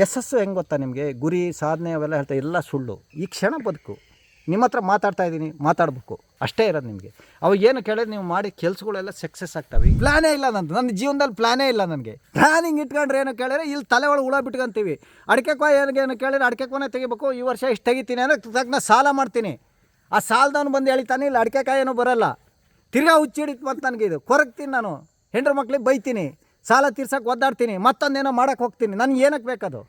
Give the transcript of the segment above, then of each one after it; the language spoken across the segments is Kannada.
ಯಶಸ್ಸು ಹೆಂಗೆ ಗೊತ್ತಾ ನಿಮಗೆ? ಗುರಿ, ಸಾಧನೆ ಅವೆಲ್ಲ ಹೇಳ್ತಾ ಎಲ್ಲ ಸುಳ್ಳು. ಈ ಕ್ಷಣ ಬದುಕು. ನಿಮ್ಮ ಹತ್ರ ಮಾತಾಡ್ತಾ ಇದ್ದೀನಿ, ಮಾತಾಡಬೇಕು. ಅಷ್ಟೇ ಇರೋದು ನಿಮಗೆ. ಅವು ಏನು ಕೇಳಿದ್ರೆ ನೀವು ಮಾಡಿ ಕೆಲಸಗಳೆಲ್ಲ ಸಕ್ಸಸ್ ಆಗ್ತವೆ. ಪ್ಲಾನೇ ಇಲ್ಲ ನಂದು. ನನ್ನ ಜೀವನದಲ್ಲಿ ಪ್ಲಾನೇ ಇಲ್ಲ ನನಗೆ. ಪ್ಲಾನಿಂಗ್ ಇಟ್ಕೊಂಡ್ರೆ ಏನು ಕೇಳಿದ್ರೆ ಇಲ್ಲಿ ತಲೆ ಒಳಗೆ ಹುಳ ಬಿಟ್ಕೊಂತೀವಿ. ಅಡಿಕೆ ಕೋ ಏನಿಗೆ ಏನು ಕೇಳಿದ್ರೆ ಅಡಿಕೆ ಕೊನೆ ತೆಗಿಬೇಕು. ಈ ವರ್ಷ ಇಷ್ಟು ತೆಗಿತೀನಿ ಅಂದರೆ ತಕ್ಷಣ ಸಾಲ ಮಾಡ್ತೀನಿ. ಆ ಸಾಲದವನು ಬಂದು ಹೇಳ್ತಾನೆ ಇಲ್ಲಿ, ಅಡಿಕೆ ಕಾಯಿ ಬರೋಲ್ಲ. ತಿರ್ಗಾ ಹುಚ್ಚಿಡಿತು ಮತ್ತು ನನಗೆ ಇದು. ಕೊರಗ್ತೀನಿ ನಾನು. ಹೆಂಡ್ರ ಮಕ್ಳಿಗೆ ಬೈತೀನಿ. ಸಾಲ ತೀರ್ಸೋಕೆ ಒದ್ದಾಡ್ತೀನಿ ಮತ್ತೊಂದೇನೋ ಮಾಡೋಕ್ಕೆ ಹೋಗ್ತೀನಿ. ನನಗೆ ಏನಕ್ಕೆ ಬೇಕದು?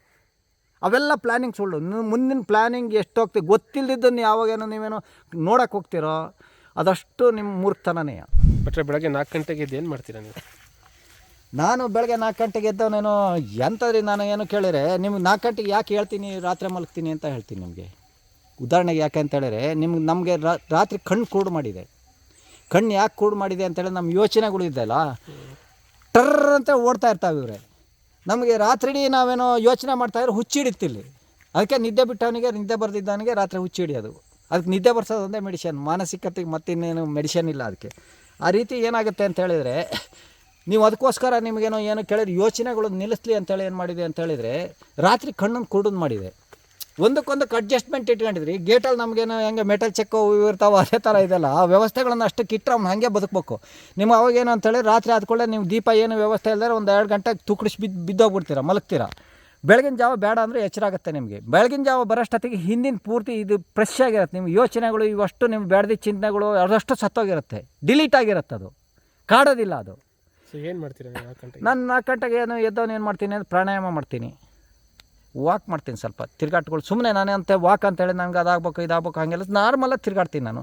ಅವೆಲ್ಲ ಪ್ಲ್ಯಾನಿಂಗ್ ಸುಳ್ಳು. ಮುಂದಿನ ಪ್ಲ್ಯಾನಿಂಗ್ ಎಷ್ಟು ಹೋಗ್ತೀವಿ ಗೊತ್ತಿಲ್ಲದಿದ್ದನ್ನು ಯಾವಾಗೇನೋ ನೀವೇನೋ ನೋಡೋಕೆ ಹೋಗ್ತೀರೋ ಅದಷ್ಟು ನಿಮ್ಮ ಮೂರ್ತನೇ ಬಟ್ರೆ ಬೆಳಗ್ಗೆ ನಾಲ್ಕು ಗಂಟೆಗೆ ಏನು ಮಾಡ್ತೀರಾ ನೀವು? ನಾನು ಬೆಳಗ್ಗೆ ನಾಲ್ಕು ಗಂಟೆಗೆ ಎದ್ದವನೇನೋ ಎಂಥದ್ರಿ ನಾನು ಏನು ಕೇಳಿದರೆ ನಿಮ್ಗೆ ನಾಲ್ಕು ಗಂಟೆಗೆ ಯಾಕೆ ಹೇಳ್ತೀನಿ ರಾತ್ರಿ ಮಲಗ್ತೀನಿ ಅಂತ ಹೇಳ್ತೀನಿ ನಿಮಗೆ. ಉದಾಹರಣೆಗೆ ಯಾಕೆ ಅಂತ ಹೇಳಿದ್ರೆ ನಿಮ್ಗೆ ನಮಗೆ ರಾತ್ರಿ ಕಣ್ಣು ಕೂಡು ಮಾಡಿದೆ. ಕಣ್ಣು ಯಾಕೆ ಕೂಡು ಮಾಡಿದೆ ಅಂತೇಳಿ ನಮ್ಮ ಯೋಚನೆಗಳು ಇದೆಯಲ್ಲ ಟರ್ರ್ ಅಂತ ಓಡ್ತಾ ಇರ್ತಾವೆ ಇವರೇ. ನಮಗೆ ರಾತ್ರಿ ನಾವೇನೋ ಯೋಚನೆ ಮಾಡ್ತಾ ಮಾಡ್ತಾಯಿದ್ರೆ ಹುಚ್ಚಿಡಿತಿಲ್ಲಿ ಅದಕ್ಕೆ ನಿದ್ದೆ ಬಿಟ್ಟವನಿಗೆ ನಿದ್ದೆ ಬರೆದಿದ್ದವನಿಗೆ ರಾತ್ರಿ ಹುಚ್ಚಿ ಹಿಡಿಯೋದು. ಅದಕ್ಕೆ ನಿದ್ದೆ ಬರ್ಸೋದೊಂದೇ ಮೆಡಿಷನ್ ಮಾನಸಿಕತೆಗೆ ಮತ್ತಿನ್ನೇನು ಮೆಡಿಷನ್ ಇಲ್ಲ ಅದಕ್ಕೆ. ಆ ರೀತಿ ಏನಾಗುತ್ತೆ ಅಂತ ಹೇಳಿದರೆ, ನೀವು ಅದಕ್ಕೋಸ್ಕರ ನಿಮಗೇನೋ ಏನು ಕೇಳಿದ್ರೆ ಯೋಚನೆಗಳು ನಿಲ್ಲಿಸ್ಲಿ ಅಂತೇಳಿ ಏನು ಮಾಡಿದೆ ಅಂತ ಹೇಳಿದರೆ, ರಾತ್ರಿ ಕಣ್ಣನ್ನು ಕುರುಡನ್ ಮಾಡಿದೆ. ಒಂದಕ್ಕೊಂದಕ್ಕೆ ಅಡ್ಜಸ್ಟ್ಮೆಂಟ್ ಇಟ್ಕೊಂಡಿದ್ರಿ. ಗೇಟಲ್ಲಿ ನಮಗೇನು ಹೆಂಗೆ ಮೆಟಲ್ ಚೆಕ್ ಇರ್ತಾವೆ ಅದೇ ಥರ ಇದೆಲ್ಲ. ಆ ವ್ಯವಸ್ಥೆಗಳನ್ನು ಅಷ್ಟಕ್ಕೆ ಕಿಟ್ಟರೆ ಅವ್ನು ಹಾಗೆ ಬದುಕಬೇಕು. ನಿಮ್ಮ ಅವಾಗೇನು ಅಂತೇಳಿ ರಾತ್ರಿ ಆದ್ಕೊಳ್ಳೆ ನೀವು ದೀಪ ಏನು ವ್ಯವಸ್ಥೆ ಇಲ್ಲದೆ ಒಂದು ಎರಡು ಗಂಟೆಗೆ ತುಕ್ಕಡಿಸಿ ಬಿದ್ದು ಬಿದ್ದೋಗ್ಬಿಡ್ತೀರ ಮಲಗ್ತೀರಾ. ಬೆಳಗಿನ ಜಾವ ಬೇಡ ಅಂದರೆ ಎಚ್ಚರ ಆಗುತ್ತೆ ನಿಮಗೆ. ಬೆಳಗಿನ ಜಾವ ಬರೋಷ್ಟೊತ್ತಿಗೆ ಹಿಂದಿನ ಪೂರ್ತಿ ಇದು ಫ್ರೆಶ್ ಆಗಿರುತ್ತೆ. ನಿಮ್ಮ ಯೋಚನೆಗಳು ಇವಷ್ಟು ನಿಮ್ಮ ಬೇಡದಿ ಚಿಂತನೆಗಳು ಅದಷ್ಟು ಸತ್ತೋಗಿರುತ್ತೆ. ಡಿಲೀಟ್ ಆಗಿರುತ್ತೆ ಅದು. ಕಾಡೋದಿಲ್ಲ ಅದು. ಸೊ ಏನು ಮಾಡ್ತೀರಾ ನಾಲ್ಕು ನಾನು ನಾಲ್ಕು ಗಂಟೆಗೆ ಏನು ಎದ್ದವನು ಏನು ಮಾಡ್ತೀನಿ? ಅಂದ್ರೆ ಪ್ರಾಣಾಯಾಮ ಮಾಡ್ತೀನಿ. ವಾಕ್ ಮಾಡ್ತೀನಿ ಸ್ವಲ್ಪ ತಿರ್ಗಾಟ್ಗಳು ಸುಮ್ಮನೆ ನಾನೇ ಅಂತ ವಾಕ್ ಅಂತೇಳಿ ನನಗೆ ಅದಾಗಬೇಕು, ಇದಾಗಬೇಕು, ಹಾಗೆಲ್ಲ ನಾರ್ಮಲಾಗಿ ತಿರ್ಗಾಡ್ತೀನಿ ನಾನು.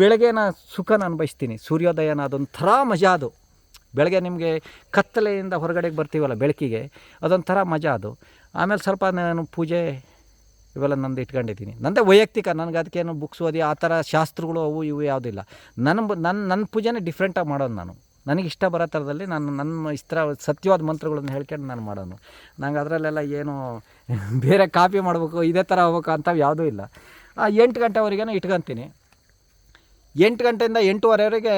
ಬೆಳಗ್ಗೆನ ಸುಖನ ಅನುಭವಿಸ್ತೀನಿ, ಸೂರ್ಯೋದಯನ ಅದೊಂಥರ ಮಜಾ ಅದು. ಬೆಳಗ್ಗೆ ನಿಮಗೆ ಕತ್ತಲೆಯಿಂದ ಹೊರಗಡೆಗೆ ಬರ್ತೀವಲ್ಲ ಬೆಳಕಿಗೆ, ಅದೊಂಥರ ಮಜಾ ಅದು. ಆಮೇಲೆ ಸ್ವಲ್ಪ ನಾನು ಪೂಜೆ ಇವೆಲ್ಲ ನಂದು ಇಟ್ಕೊಂಡಿದ್ದೀನಿ. ನಂದೇ ವೈಯಕ್ತಿಕ, ನನಗೆ ಅದಕ್ಕೇನು ಬುಕ್ಸ್ ಓದಿ ಆ ಥರ ಶಾಸ್ತ್ರಗಳು ಅವು ಇವು ಯಾವುದಿಲ್ಲ. ನನ್ನ ನನ್ನ ನನ್ನ ಪೂಜೆನೇ ಡಿಫ್ರೆಂಟಾಗಿ ಮಾಡೋದು ನಾನು. ನನಗೆ ಇಷ್ಟ ಬರೋ ಥರದಲ್ಲಿ ನಾನು ನನ್ನ ಇಷ್ಟ ಸತ್ಯವಾದ ಮಂತ್ರಗಳನ್ನು ಹೇಳ್ಕೊಂಡು ನಾನು ಮಾಡೋನು. ನಂಗೆ ಅದರಲ್ಲೆಲ್ಲ ಏನು ಬೇರೆ ಕಾಪಿ ಮಾಡಬೇಕು, ಇದೇ ಥರ ಹೋಗ್ಬೇಕು ಅಂತ ಯಾವುದೂ ಇಲ್ಲ. ಆ ಎಂಟು ಗಂಟೆವರೆಗೇನೋ ಇಟ್ಕೊತೀನಿ. ಎಂಟು ಗಂಟೆಯಿಂದ ಎಂಟೂವರೆವರೆಗೆ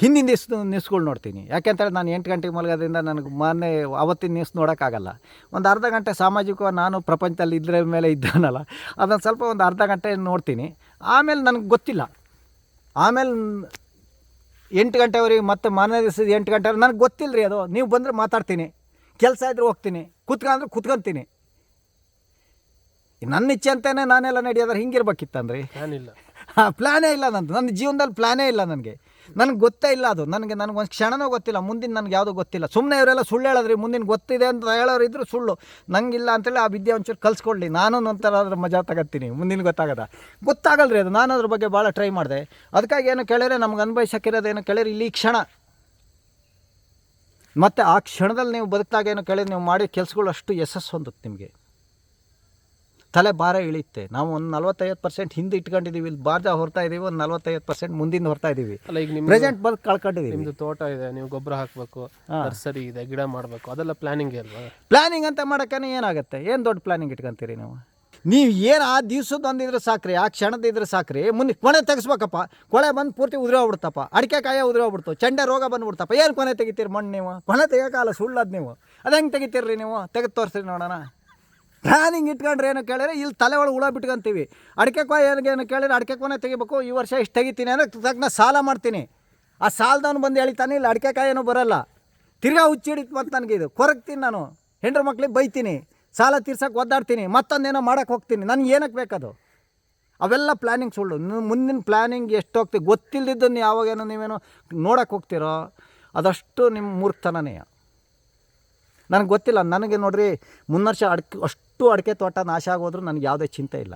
ಹಿಂದಿನ ದಿವ್ಸ ನ್ಯೂಸ್ಗಳು ನೋಡ್ತೀನಿ. ಯಾಕೆಂತೇಳಿ ನಾನು ಎಂಟು ಗಂಟೆಗೆ ಮಲಗೋದ್ರಿಂದ ನನಗೆ ಮೊನ್ನೆ ಅವತ್ತಿನ ನ್ಯೂಸ್ ನೋಡೋಕ್ಕಾಗಲ್ಲ. ಒಂದು ಅರ್ಧ ಗಂಟೆ ಸಾಮಾಜಿಕ ನಾನು ಪ್ರಪಂಚದಲ್ಲಿ ಇದ್ರ ಮೇಲೆ ಇದ್ದಾನಲ್ಲ ಅದನ್ನು ಸ್ವಲ್ಪ ಒಂದು ಅರ್ಧ ಗಂಟೆ ನೋಡ್ತೀನಿ. ಆಮೇಲೆ ನನಗೆ ಗೊತ್ತಿಲ್ಲ. ಆಮೇಲೆ ಎಂಟು ಗಂಟೆವರೆಗೆ ಮತ್ತೆ ಮಾರನೇ ದಿವಸದ ಎಂಟು ಗಂಟೆ ನನಗೆ ಗೊತ್ತಿಲ್ಲ ರೀ ಅದು. ನೀವು ಬಂದರೆ ಮಾತಾಡ್ತೀನಿ. ಕೆಲಸ ಇದ್ರೆ ಹೋಗ್ತೀನಿ. ಕುತ್ಕೊಂಡ್ರೆ ಕುತ್ಕೊಂತೀನಿ. ನನ್ನ ಇಚ್ಛೆ ಅಂತಲೇ ನಾನೆಲ್ಲ ನಡೆಯೋದ್ರೆ ಹಿಂಗಿರ್ಬೇಕಿತ್ತಂದ್ರಿ. ನಾನಿಲ್ಲ ಪ್ಲ್ಯಾನೇ ಇಲ್ಲ ನಂದು. ನನ್ನ ಜೀವನದಲ್ಲಿ ಪ್ಲ್ಯಾನೇ ಇಲ್ಲ ನನಗೆ. ನನಗೆ ಗೊತ್ತೇ ಇಲ್ಲ ಅದು. ನನಗೆ ನನಗೆ ಒಂದು ಕ್ಷಣನೂ ಗೊತ್ತಿಲ್ಲ, ಮುಂದಿನ ನನಗೆ ಯಾವುದೂ ಗೊತ್ತಿಲ್ಲ. ಸುಮ್ಮನೆ ಇವರೆಲ್ಲ ಸುಳ್ಳು ಹೇಳಿದ್ರಿ, ಮುಂದಿನ ಗೊತ್ತಿದೆ ಅಂತ ಹೇಳೋರು ಇದ್ರು ಸುಳ್ಳು. ನಂಗಿಲ್ಲ ಅಂತೇಳಿ ಆ ವಿದ್ಯೆ ಒಂಚೂರು ಕಲಿಸ್ಕೊಡ್ಲಿ. ನಾನು ಒಂಥರ ಅದ್ರ ಮಜಾ ತಗೋತೀನಿ. ಮುಂದಿನ ಗೊತ್ತಾಗದ? ಗೊತ್ತಾಗಲ್ರಿ ಅದು. ನಾನು ಅದ್ರ ಬಗ್ಗೆ ಭಾಳ ಟ್ರೈ ಮಾಡಿದೆ. ಅದಕ್ಕಾಗಿ ಏನು ಕೇಳಿದ್ರೆ ನಮ್ಗೆ ಏನು ಕೇಳಿದ್ರೆ ಇಲ್ಲಿ ಕ್ಷಣ. ಮತ್ತು ಆ ಕ್ಷಣದಲ್ಲಿ ನೀವು ಬದುಕಿದಾಗ ಏನು ಕೇಳಿದ್ರೆ ನೀವು ಮಾಡಿ ಕೆಲಸಗಳು ಅಷ್ಟು ಯಶಸ್ಸು ಹೊಂದುತ್ತೆ ನಿಮಗೆ. ತಲೆ ಭಾರ ಇಳಿಯುತ್ತೆ. ನಾವು ಒಂದು ನಲ್ವತ್ತೈವತ್ತು ಪರ್ಸೆಂಟ್ ಹಿಂದೆ ಇಟ್ಕೊಂಡಿದ್ದೀವಿ ಇಲ್ಲಿ ಬಾರ್ಜ ಹೊರ್ತಾ ಇದ್ದೀವಿ ಒಂದು ನಲ್ವತ್ತೈವತ್ತು ಪರ್ಸೆಂಟ್ ಮುಂದಿನ ಹೊರ್ತಾ ಇದ್ದೀವಿ ಅಲ್ಲ ಈಗ ನಿಮ್ಮ ಪ್ರೆಸೆಂಟ್ ಬಂದು ಕಳ್ಕೊಂಡಿದ್ದೀವಿ ನಿಮ್ದು ತೋಟ ಇದೆ ನೀವು ಗೊಬ್ಬರ ಹಾಕಬೇಕು ನರ್ಸರಿ ಇದೆ ಗಿಡ ಮಾಡಬೇಕು ಅದೆಲ್ಲ ಪ್ಲಾನಿಂಗ್ ಅಲ್ವಾ? ಪ್ಲ್ಯಾನಿಂಗ್ ಅಂತ ಮಾಡೋಕ್ಕೆ ಏನಾಗುತ್ತೆ? ಏನು ದೊಡ್ಡ ಪ್ಲಾನಿಂಗ್ ಇಟ್ಕೊಂತೀರಿ ನೀವು? ನೀವು ಏನು ಆ ದಿವ್ಸದ ಒಂದಿದ್ರೆ ಸಾಕ್ರಿ ಆ ಕ್ಷಣದ ಇದ್ರೆ ಸಾಕ್ರಿ ಮುಂದೆ ಕೊನೆ ತೆಗಿಸ್ಬೇಕಪ್ಪ. ಕೊಳೆ ಬಂದು ಪೂರ್ತಿ ಉದುರಿ ಹೋಗ್ಬಿಡ್ತಪ್ಪ ಅಡಿಕೆ ಕಾಯ ಉದುರಿ ಹೋಗ್ಬಿಡ್ತು ಚಂಡೆ ರೋಗ ಬಂದ್ಬಿಡ್ತಪ್ಪ. ಏನು ಕೊನೆ ತೆಗಿತೀರಿ ಮಣ್ಣು ನೀವು? ಕೊನೆ ತೆಗಿಯೋಕ್ಕಲ್ಲ ಸುಳ್ಳದು ನೀವು. ಅದು ಹೆಂಗೆ ತೆಗಿತೀರಿ ನೀವು? ತೆಗೆದು ತೋರಿಸ್ರಿ ನೋಡೋಣ. ಪ್ಲ್ಯಾನಿಂಗ್ ಇಟ್ಕೊಂಡ್ರೆ ಏನು ಕೇಳಿದ್ರೆ ಇಲ್ಲಿ ತಲೆ ಒಳಗೆ ಹುಳ ಬಿಟ್ಕೊಂತೀವಿ. ಅಡಿಕೆ ಕೊಯ್ ಏನಿಗೆ ಏನು ಕೇಳಿದ್ರೆ ಅಡಿಕೆ ಕೊನೆ ತೆಗಿಬೇಕು, ಈ ವರ್ಷ ಇಷ್ಟು ತೆಗಿತೀನಿ ಅಂದರೆ ತಕ್ಷಣ ಸಾಲ ಮಾಡ್ತೀನಿ. ಆ ಸಾಲದವನು ಬಂದು ಹೇಳ್ತಾನೆ ಇಲ್ಲಿ ಅಡಿಕೆ ಕಾಯಿ ಏನೂ ಬರೋಲ್ಲ. ತಿರ್ಗಾ ಹುಚ್ಚಿಡಿತು ಮತ್ತು ನನಗೆ ಇದು. ಕೊರಗ್ತೀನಿ ನಾನು. ಹೆಂಡ್ರ ಮಕ್ಳಿಗೆ ಬೈತೀನಿ. ಸಾಲ ತೀರ್ಸೋಕೆ ಒದ್ದಾಡ್ತೀನಿ. ಮತ್ತೊಂದೇನೋ ಮಾಡೋಕ್ಕೆ ಹೋಗ್ತೀನಿ. ನನಗೆ ಏನಕ್ಕೆ ಬೇಕದು? ಅವೆಲ್ಲ ಪ್ಲ್ಯಾನಿಂಗ್ ಸುಳ್ಳು. ಮುಂದಿನ ಪ್ಲ್ಯಾನಿಂಗ್ ಎಷ್ಟು ಹೋಗ್ತೀವಿ ಗೊತ್ತಿಲ್ಲದಿದ್ದನ್ನು ಯಾವಾಗೇನೋ ನೀವೇನೋ ನೋಡಕ್ಕೆ ಹೋಗ್ತೀರೋ, ಅದಷ್ಟು ನಿಮ್ಮ ಮೂರ್ಖತನನೇ ನನಗೆ ಗೊತ್ತಿಲ್ಲ. ನನಗೆ ನೋಡ್ರಿ ಮುನ್ನರ್ಷ ಅಡಿಕೆ, ಅಷ್ಟು ಅಡಿಕೆ ತೋಟ ನಾಶ ಆಗೋದ್ರೂ ನನಗೆ ಯಾವುದೇ ಚಿಂತೆ ಇಲ್ಲ.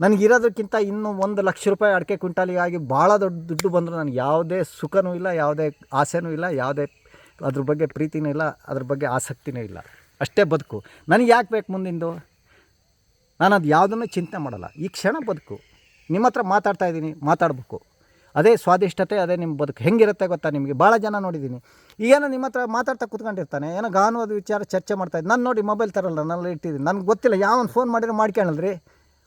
ನನಗಿರೋದಕ್ಕಿಂತ ಇನ್ನೂ ಒಂದು ಲಕ್ಷ ರೂಪಾಯಿ ಅಡಿಕೆ ಕ್ವಿಂಟಾಲಿಗಾಗಿ ಭಾಳ ದೊಡ್ಡ ದುಡ್ಡು ಬಂದರೂ ನನಗೆ ಯಾವುದೇ ಸುಖನೂ ಇಲ್ಲ, ಯಾವುದೇ ಆಸೆನೂ ಇಲ್ಲ, ಯಾವುದೇ ಅದ್ರ ಬಗ್ಗೆ ಪ್ರೀತಿನೂ ಇಲ್ಲ, ಅದ್ರ ಬಗ್ಗೆ ಆಸಕ್ತಿನೂ ಇಲ್ಲ. ಅಷ್ಟೇ ಬದುಕು. ನನಗೆ ಯಾಕೆ ಬೇಕು ಮುಂದಿಂದು? ನಾನು ಅದು ಯಾವುದನ್ನು ಚಿಂತೆ ಮಾಡಲ್ಲ. ಈ ಕ್ಷಣ ಬದುಕು. ನಿಮ್ಮ ಹತ್ರ ಮಾತಾಡ್ತಾ ಇದ್ದೀನಿ ಮಾತಾಡಬೇಕು. ಅದೇ ಸ್ವಾದಿಷ್ಟತೆ, ಅದೇ ನಿಮ್ಮ ಬದುಕು. ಹೆಂಗಿರುತ್ತೆ ಗೊತ್ತಾ ನಿಮಗೆ? ಭಾಳ ಜನ ನೋಡಿದ್ದೀನಿ ಈಗೇನೋ ನಿಮ್ಮ ಹತ್ರ ಮಾತಾಡ್ತಾ ಕೂತ್ಕೊಂಡಿರ್ತಾನೆ, ಏನೋ ಗಾನವಾದ ವಿಚಾರ ಚರ್ಚೆ ಮಾಡ್ತಾ ಇದ್ದು. ನಾನು ನೋಡಿ ಮೊಬೈಲ್ ತರಲ್ಲ ನಾನು ಇಟ್ಟಿದ್ದೀನಿ. ನನಗೆ ಗೊತ್ತಿಲ್ಲ, ಯಾವನ್ ಫೋನ್ ಮಾಡಿದ್ರೆ ಮಾಡ್ಕೊಳ್ಳಲ್ರಿ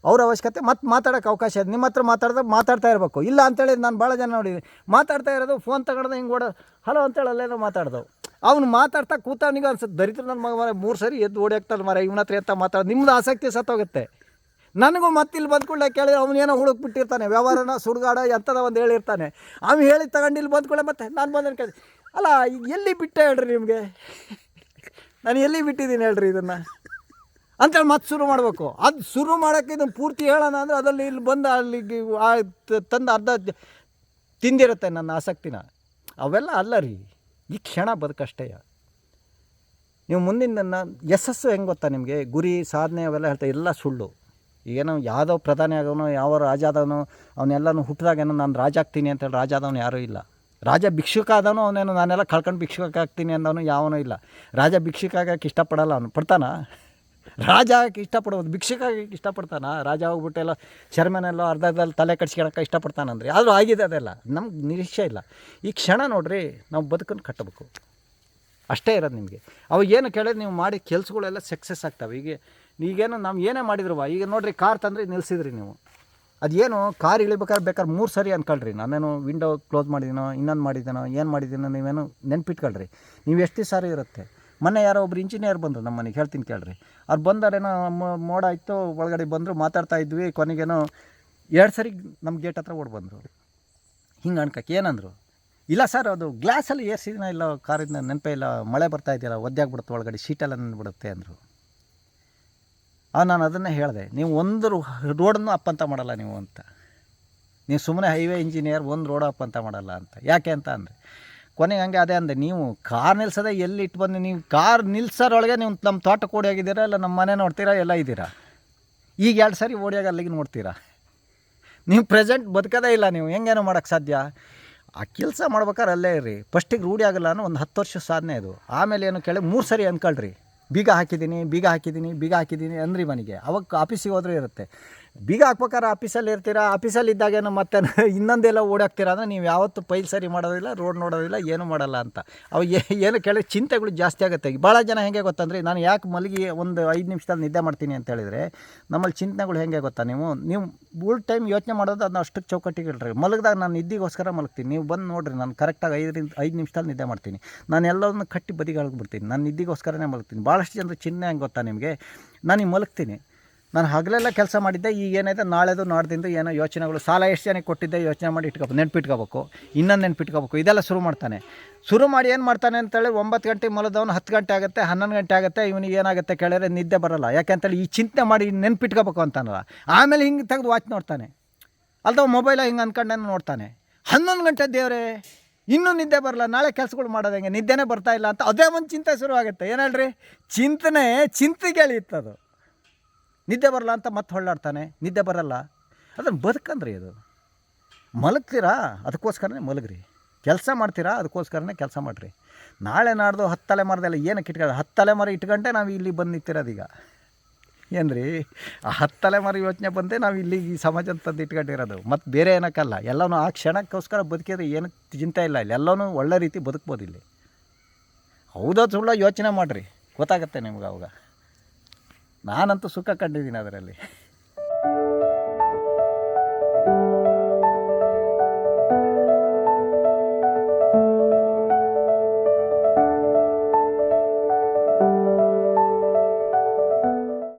ಅವ್ರ ಅವಶ್ಯಕತೆ ಮತ್ತೆ ಮಾತಾಡೋಕ್ಕೆ ಅವಕಾಶ ಇದೆ. ನಿಮ್ಮ ಹತ್ರ ಮಾತಾಡಿದ್ರೆ ಮಾತಾಡ್ತಾ ಇರಬೇಕು. ಇಲ್ಲ ಅಂತೇಳಿ ನಾನು ಭಾಳ ಜನ ನೋಡಿದ್ದೀನಿ ಮಾತಾಡ್ತಾ ಇರೋದು ಫೋನ್ ತಗೊಂಡ್ದೆ ಹಿಂಗೆ ಓಡೋ ಹಲೋ ಅಂತೇಳಿ ಅಲ್ಲೇನೋ ಮಾತಾಡ್ದವು. ಅವ್ನು ಮಾತಾಡ್ತಾ ಕೂತವನಿಗೆ ಅನ್ಸುತ್ತೆ, ದರಿದ್ರ ನನ್ನ ಮಗ ಮರ ಸರಿ ಎದ್ದು ಓಡಿ ಹಾಕ್ತಾರೆ ಮರ ಇವನ ಹತ್ರ ಎತ್ತ ಮಾತಾಡೋದು? ನಿಮ್ದು ಆಸಕ್ತಿ ಸತ್ತೋಗುತ್ತೆ. ನನಗೂ ಮತ್ತೆ ಇಲ್ಲಿ ಬಂದ ಕೂಡಲೇ ಕೇಳಿದ್ರೆ ಅವನೇನೋ ಹುಡುಕ್ ಬಿಟ್ಟಿರ್ತಾನೆ, ವ್ಯವಹಾರನ ಸುಡುಗಾಡ ಎಂಥದ ಒಂದು ಹೇಳಿರ್ತಾನೆ. ಅವ್ನು ಹೇಳಿ ತಗೊಂಡು ಇಲ್ಲಿ ಬಂದ್ಕೊಳ್ಳೆ ಮತ್ತೆ ನಾನು ಬಂದನು ಕೇಳಿ ಅಲ್ಲ ಈಗ ಎಲ್ಲಿ ಬಿಟ್ಟೆ ಹೇಳ್ರಿ ನಿಮಗೆ? ನಾನು ಎಲ್ಲಿ ಬಿಟ್ಟಿದ್ದೀನಿ ಹೇಳ್ರಿ ಇದನ್ನು? ಅಂತೇಳಿ ಮತ್ತೆ ಶುರು ಮಾಡಬೇಕು. ಅದು ಶುರು ಮಾಡೋಕ್ಕೆ ಇದನ್ನು ಪೂರ್ತಿ ಹೇಳೋಣ ಅಂದರೆ ಅದರಲ್ಲಿ ಇಲ್ಲಿ ಬಂದು ಅಲ್ಲಿಗೆ ತಂದು ಅರ್ಧ ತಿಂದಿರುತ್ತೆ ನನ್ನ ಆಸಕ್ತಿನ. ಅವೆಲ್ಲ ಅಲ್ಲ ರೀ, ಈ ಕ್ಷಣ ಬದುಕಷ್ಟೇ. ನೀವು ಮುಂದಿನ ನನ್ನ ಯಶಸ್ಸು ಹೆಂಗೆ ಗೊತ್ತಾ ನಿಮಗೆ? ಗುರಿ, ಸಾಧನೆ ಅವೆಲ್ಲ ಹೇಳ್ತಾ, ಎಲ್ಲ ಸುಳ್ಳು. ಏನೋ ಯಾವುದೋ ಪ್ರಧಾನಿ ಆಗೋನು ಯಾವ ರಾಜ ಆದವನು ಹುಟ್ಟಿದಾಗ ಹುಟ್ಟಿದಾಗೇನೋ ನಾನು ರಾಜ ಆಗ್ತೀನಿ ಅಂತೇಳಿ ರಾಜ ಆದವನು ಯಾರೂ ಇಲ್ಲ. ರಾಜ ಭಿಕ್ಷುಕ ಆದವನು, ಅವನೇನು ನಾನೆಲ್ಲ ಕಳ್ಕೊಂಡು ಭಿಕ್ಷುಕ ಆಗ್ತೀನಿ ಅಂದವನು ಯಾವನೂ ಇಲ್ಲ. ರಾಜ ಭಿಕ್ಷುಕ ಆಗಕ್ಕೆ ಇಷ್ಟಪಡಲ್ಲ ಅವನು. ಪಡ್ತಾನ? ರಾಜ ಆಗಕ್ಕೆ ಇಷ್ಟಪಡೋದು, ಭಿಕ್ಷುಕ ಆಗಕ್ಕೆ ಇಷ್ಟಪಡ್ತಾನ? ರಾಜ ಹೋಗ್ಬಿಟ್ಟೆಲ್ಲ ಶರ್ಮನೆಲ್ಲೋ ಅರ್ಧದಲ್ಲಿ ತಲೆ ಕಟ್ಸ್ಕೊಳಕ್ಕೆ ಇಷ್ಟಪಡ್ತಾನಂದ್ರೆ, ಆದರೂ ಆಗಿದೆ ಅದೆಲ್ಲ. ನಮ್ಗೆ ನಿರೀಕ್ಷೆ ಇಲ್ಲ. ಈ ಕ್ಷಣ ನೋಡ್ರಿ, ನಾವು ಬದುಕನ್ನು ಕಟ್ಟಬೇಕು. ಅಷ್ಟೇ ಇರೋದು ನಿಮಗೆ. ಅವಾಗ ಏನು ಕೇಳಿದ್ರೆ ನೀವು ಮಾಡಿ ಕೆಲಸಗಳೆಲ್ಲ ಸಕ್ಸಸ್ ಆಗ್ತವೆ. ಈಗ ಈಗೇನು ನಾವು ಏನೇ ಮಾಡಿದ್ರವ, ಈಗ ನೋಡ್ರಿ ಕಾರ್ ತಂದ್ರೆ ನಿಲ್ಸಿದ್ರಿ ನೀವು. ಅದೇನು ಕಾರ್ ಇಳಿಬೇಕಾದ್ರೆ ಬೇಕಾದ್ರೆ ಮೂರು ಸರಿ ಅನ್ಕೊಳ್ರಿ. ನಾನೇನು ವಿಂಡೋ ಕ್ಲೋಸ್ ಮಾಡಿದ್ದೀನೋ ಇನ್ನೊಂದು ಮಾಡಿದ್ದೀನೋ ಏನು ಮಾಡಿದ್ದೀನೋ ನೀವೇನು ನೆನ್ಪಿಟ್ಕೊಳ್ರಿ. ನೀವು ಎಷ್ಟು ಸಾರಿ ಇರುತ್ತೆ. ಮೊನ್ನೆ ಯಾರೋ ಒಬ್ರು ಇಂಜಿನಿಯರ್ ಬಂದರು ನಮ್ಮ ಮನೆಗೆ, ಹೇಳ್ತೀನಿ ಕೇಳ್ರಿ. ಅವ್ರು ಬಂದಾರೇನೋ ಮೋಡ ಇತ್ತು ಒಳಗಡೆ ಬಂದರು, ಮಾತಾಡ್ತಾ ಇದ್ವಿ, ಕೊನೆಗೇನೋ ಎರಡು ಸರಿ ನಮ್ಮ ಗೇಟ್ ಹತ್ರ ಓಡ್ ಬಂದರು. ಹಿಂಗೆ ಅನ್ಕಕ್ಕೆ ಏನಂದರು? ಇಲ್ಲ ಸರ್, ಅದು ಗ್ಲಾಸಲ್ಲಿ ಏರ್ಸಿದಿನ ಇಲ್ಲ, ಕಾರಿಂದ ನೆನಪೇ ಇಲ್ಲ, ಮಳೆ ಬರ್ತಾ ಇದೆಯಲ್ಲ ಒದ್ದಾಗ್ಬಿಡುತ್ತೆ ಒಳಗಡೆ ಶೀಟೆಲ್ಲ ನೆನ್ಬಿಡುತ್ತೆ ಅಂದರು. ಆ, ನಾನು ಅದನ್ನು ಹೇಳಿದೆ. ನೀವು ಒಂದು ರೋಡನ್ನು ಅಪ್ಪ ಅಂತ ಮಾಡಲ್ಲ ನೀವು ಅಂತ. ನೀವು ಸುಮ್ಮನೆ ಹೈವೇ ಇಂಜಿನಿಯರ್ ಒಂದು ರೋಡ್ ಅಪ್ಪ ಅಂತ ಮಾಡಲ್ಲ ಅಂತ. ಯಾಕೆ ಅಂತ ಅಂದರೆ, ಕೊನೆಗೆ ಹಂಗೆ ಅದೇ ಅಂದೆ, ನೀವು ಕಾರ್ ನಿಲ್ಸದೆ ಎಲ್ಲಿ ಇಟ್ಟು ಬಂದು ನೀವು ಕಾರ್ ನಿಲ್ಸೋರೊಳಗೆ ನೀವು ನಮ್ಮ ತೋಟಕ್ಕೆ ಓಡಿ ಆಗಿದ್ದೀರಾ ಇಲ್ಲ ನಮ್ಮ ಮನೆ ನೋಡ್ತೀರಾ ಎಲ್ಲ ಇದ್ದೀರಾ? ಈಗ ಎರಡು ಸರಿ ಓಡಿಯಾಗ ಅಲ್ಲಿಗೆ ನೋಡ್ತೀರಾ? ನೀವು ಪ್ರೆಸೆಂಟ್ ಬದುಕೋದೇ ಇಲ್ಲ ನೀವು, ಹೆಂಗೇನೋ ಮಾಡೋಕ್ಕೆ ಸಾಧ್ಯ? ಆ ಕೆಲಸ ಮಾಡ್ಬೇಕಾದ್ರೆ ಅಲ್ಲೇ ಇರ್ರಿ. ಫಸ್ಟಿಗೆ ರೂಢಿ ಆಗಲ್ಲ ಅನ್ನೋ ಒಂದು ಹತ್ತು ವರ್ಷ ಸಾಧನೆ ಅದು. ಆಮೇಲೆ ಏನು ಕೇಳಿ ಮೂರು ಸರಿ ಅನ್ಕೊಳ್ರಿ ಬೀಗ ಹಾಕಿದ್ದೀನಿ ಬೀಗ ಹಾಕಿದ್ದೀನಿ ಬೀಗ ಹಾಕಿದ್ದೀನಿ ಅಂದ್ರೆ ಮನೆಗೆ. ಅವಾಗ ಆಫೀಸಿಗೆ ಹೋದ್ರೆ ಇರುತ್ತೆ. ಬೀಗ ಹಾಕ್ಬೇಕಾದ್ರೆ ಆಫೀಸಲ್ಲಿ ಇರ್ತೀರಾ? ಆಫೀಸಲ್ಲಿ ಇದ್ದಾಗೇನು ಮತ್ತೆ ಇನ್ನೊಂದೆಲ್ಲ ಓಡಾಕ್ತೀರ ಅಂದರೆ ನೀವು ಯಾವತ್ತೂ ಪೈಲ್ ಸರಿ ಮಾಡೋದಿಲ್ಲ, ರೋಡ್ ನೋಡೋದಿಲ್ಲ, ಏನೂ ಮಾಡಲ್ಲ ಅಂತ. ಅವು ಏನು ಕೇಳಿ ಚಿಂತೆಗಳು ಜಾಸ್ತಿ ಆಗುತ್ತೆ. ಭಾಳ ಜನ ಹೆಂಗೆ ಗೊತ್ತಂದ್ರೆ, ನಾನು ಯಾಕೆ ಮಲಗಿ ಒಂದು ಐದು ನಿಮಿಷದಲ್ಲಿ ನಿದ್ದೆ ಮಾಡ್ತೀನಿ ಅಂತ ಹೇಳಿದರೆ, ನಮ್ಮಲ್ಲಿ ಚಿಂತನೆಗಳು ಹೆಂಗೆ ಗೊತ್ತಾ ನೀವು? ನೀವು ಫುಲ್ ಟೈಮ್ ಯೋಚನೆ ಮಾಡೋದು ಅದನ್ನ ಅಷ್ಟಕ್ಕೆ ಚೌಕಟ್ಟಿಗೆ ಇಡ್ರಿ ಮಲಗಿದಾಗ ನಾನು ನಿದ್ದಿಗೋಸ್ಕರ ಮಲಗ್ತೀನಿ. ನೀವು ಬಂದು ನೋಡಿರಿ, ನಾನು ಕರೆಕ್ಟಾಗಿ ಐದರಿಂದ, ಐದು ನಿಮಿಷದಲ್ಲಿ ನಿದ್ದೆ ಮಾಡ್ತೀನಿ. ನಾನು ಎಲ್ಲವನ್ನು ಕಟ್ಟಿ ಬದಿಗೆ ಬಿಡ್ತೀನಿ ನಾನು ನಿದ್ದಿಗೋಸ್ಕರನೇ ಮಲಗ್ತೀನಿ. ಭಾಳಷ್ಟು ಜನರು ಚಿಹ್ನೆ ಹೆಂಗೆ ಗೊತ್ತಾ ನಿಮಗೆ? ನಾನು ಮಲಗ್ತೀನಿ. ನಾನು ಹಗಲೆಲ್ಲ ಕೆಲಸ ಮಾಡಿದ್ದೆ, ಈಗ ಏನಿದೆ ನಾಳೆದು ನಾಡ್ದಿಂದ ಏನೋ ಯೋಚನೆಗಳು, ಸಾಲ ಎಷ್ಟು ಜನಕ್ಕೆ ಕೊಟ್ಟಿದ್ದೆ ಯೋಚನೆ ಮಾಡಿ ಇಟ್ಕೋಬೇಕು, ನೆನ್ಪಿಟ್ಕೋಬೇಕು, ಇನ್ನೊಂದು ನೆನ್ಪಿಟ್ಕೋಬೇಕು, ಇದೆಲ್ಲ ಶುರು ಮಾಡ್ತಾನೆ. ಶುರು ಮಾಡಿ ಏನು ಮಾಡ್ತಾನೆ ಅಂತೇಳಿ ಒಂಬತ್ತು ಗಂಟೆ ಮಲದವನು ಹತ್ತು ಗಂಟೆ ಆಗುತ್ತೆ, ಹನ್ನೊಂದು ಗಂಟೆ ಆಗುತ್ತೆ, ಇವನಿಗೆ ಏನಾಗುತ್ತೆ ಕೇಳಿದ್ರೆ ನಿದ್ದೆ ಬರೋಲ್ಲ. ಯಾಕೆಂತೇಳಿ ಈ ಚಿಂತೆ ಮಾಡಿ ನೆನ್ಪಿಟ್ಕೋಬೇಕು ಅಂತಾನಲ್ಲ. ಆಮೇಲೆ ಹಿಂಗೆ ತೆಗೆದು ವಾಚ್ ನೋಡ್ತಾನೆ. ಅಲ್ದವ ಮೊಬೈಲ ಹಿಂಗೆ ಅಂದ್ಕೊಂಡೆ ನೋಡ್ತಾನೆ. ಹನ್ನೊಂದು ಗಂಟೆ ದೇವರೇ, ಇನ್ನೂ ನಿದ್ದೆ ಬರಲ್ಲ, ನಾಳೆ ಕೆಲಸಗಳು ಮಾಡೋದು ಹೆಂಗೆ? ನಿದ್ದೆನೇ ಬರ್ತಾ ಇಲ್ಲ ಅಂತ ಅದೇ ಒಂದು ಚಿಂತೆ ಶುರು ಆಗುತ್ತೆ ಏನು ಹೇಳ್ರಿ? ಚಿಂತನೆ ಚಿಂತೆಗೆ ಇತ್ತದು. ನಿದ್ದೆ ಬರಲ್ಲ ಅಂತ ಮತ್ತೆ ಹೊಳ್ಳಾಡ್ತಾನೆ. ನಿದ್ದೆ ಬರಲ್ಲ. ಅದನ್ನು ಬದುಕಂದ್ರಿ ಅದು. ಮಲಗ್ತೀರಾ? ಅದಕ್ಕೋಸ್ಕರನೇ ಮಲಗ್ರಿ. ಕೆಲಸ ಮಾಡ್ತೀರಾ? ಅದಕ್ಕೋಸ್ಕರನೇ ಕೆಲಸ ಮಾಡಿರಿ. ನಾಳೆ ನಾಡ್ದು ಹತ್ತು ತಲೆಮಾರದೆಲ್ಲ ಏನಕ್ಕೆ ಇಟ್ಕೊಳ್ಳಿ ಹತ್ತು ತಲೆಮಾರು ಇಟ್ಕೊಂಡೆ ನಾವು ಇಲ್ಲಿ ಬಂದು ನಿಂತಿರೋದೀಗ ರೀ ಆ ಹತ್ತು ತಲೆಮಾರು ಯೋಚನೆ ಬಂದೇ ನಾವು ಇಲ್ಲಿ ಈ ಸಮಾಜದ ತಂದು ಇಟ್ಕೊಂಡಿರೋದು. ಮತ್ತು ಬೇರೆ ಏನಕ್ಕಲ್ಲ. ಎಲ್ಲನೂ ಆ ಕ್ಷಣಕ್ಕೋಸ್ಕರ ಬದುಕಿದ್ರೆ ಏನು ಚಿಂತೆ ಇಲ್ಲ ಇಲ್ಲಿ. ಎಲ್ಲನೂ ಒಳ್ಳೆ ರೀತಿ ಬದುಕ್ಬೋದು ಇಲ್ಲಿ. ಹೌದಾ ಸುಳ್ಳ ಯೋಚನೆ ಮಾಡಿರಿ. ಗೊತ್ತಾಗುತ್ತೆ ನಿಮ್ಗೆ ಅವಾಗ. ನಾನಂತೂ ಸುಖ ಕಂಡಿದ್ದೀನಿ ಅದರಲ್ಲಿ.